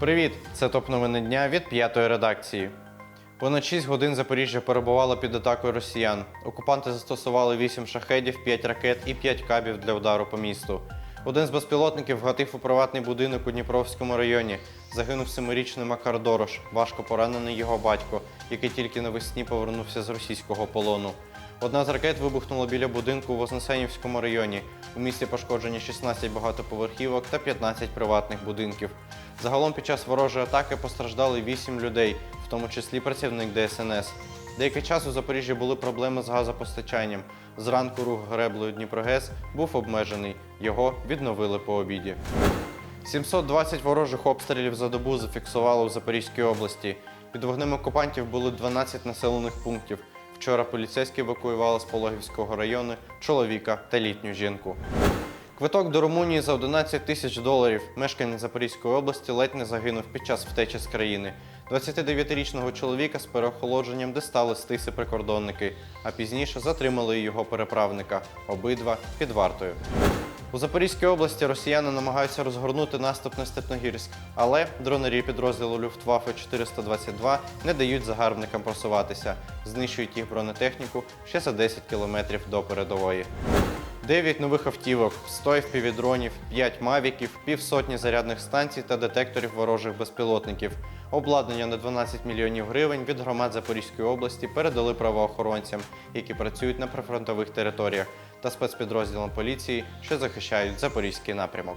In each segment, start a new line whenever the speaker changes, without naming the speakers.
Привіт! Це топ новини дня від п'ятої редакції. Понад 6 годин Запоріжжя перебувало під атакою росіян. Окупанти застосували 8 шахедів, 5 ракет і 5 кабів для удару по місту. Один з безпілотників вгатив у приватний будинок у Дніпровському районі. Загинув семирічний Макар Дорош, важко поранений його батько, який тільки навесні повернувся з російського полону. Одна з ракет вибухнула біля будинку у Вознесенівському районі. У місті пошкоджені 16 багатоповерхівок та 15 приватних будинків. Загалом під час ворожої атаки постраждали 8 людей, в тому числі працівник ДСНС. Деякий час у Запоріжжі були проблеми з газопостачанням. Зранку рух греблею Дніпрогес був обмежений. Його відновили по обіді. 720 ворожих обстрілів за добу зафіксували у Запорізькій області. Під вогнем окупантів були 12 населених пунктів. Вчора поліцейські евакуювали з Пологівського району чоловіка та літню жінку. Квиток до Румунії за 11 тисяч доларів. Мешканець Запорізької області ледь не загинув під час втечі з країни. 29-річного чоловіка з переохолодженням дістали з тиси прикордонники, а пізніше затримали його переправника. Обидва під вартою. У Запорізькій області росіяни намагаються розгорнути наступ на Степногірськ, але дронері підрозділу Люфтваффе 422 не дають загарбникам просуватися, знищують їх бронетехніку ще за 10 кілометрів до передової. 9 нових автівок, 100 FPV-дронів, 5 мавіків, півсотні зарядних станцій та детекторів ворожих безпілотників. Обладнання на 12 мільйонів гривень від громад Запорізької області передали правоохоронцям, які працюють на прифронтових територіях, та спецпідрозділам поліції, що захищають запорізький напрямок.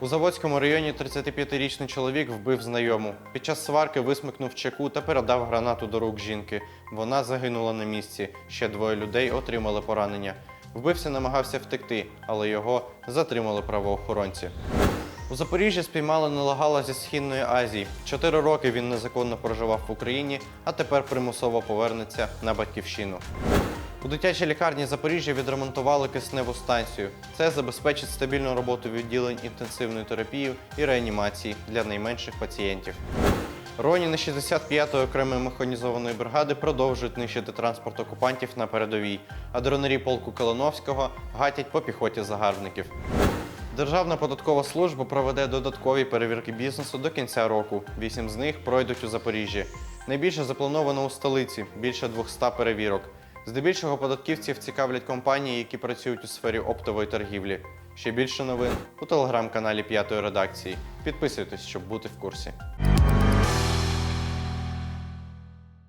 У Заводському районі 35-річний чоловік вбив знайому. Під час сварки висмикнув чеку та передав гранату до рук жінки. Вона загинула на місці. Ще двоє людей отримали поранення. Вбивця намагався втекти, але його затримали правоохоронці. У Запоріжжі спіймали нелегала зі Східної Азії. Чотири роки він незаконно проживав в Україні, а тепер примусово повернеться на батьківщину. У дитячій лікарні Запоріжжя відремонтували кисневу станцію. Це забезпечить стабільну роботу відділень інтенсивної терапії і реанімації для найменших пацієнтів. Роніни 65-ї окремої механізованої бригади продовжують нищити транспорт окупантів на передовій, а дронері полку Калиновського гатять по піхоті загарбників. Державна податкова служба проведе додаткові перевірки бізнесу до кінця року. Вісім з них пройдуть у Запоріжжі. Найбільше заплановано у столиці більше 200 перевірок. Здебільшого податківців цікавлять компанії, які працюють у сфері оптової торгівлі. Ще більше новин у телеграм-каналі П'ятої редакції. Підписуйтесь, щоб бути в курсі.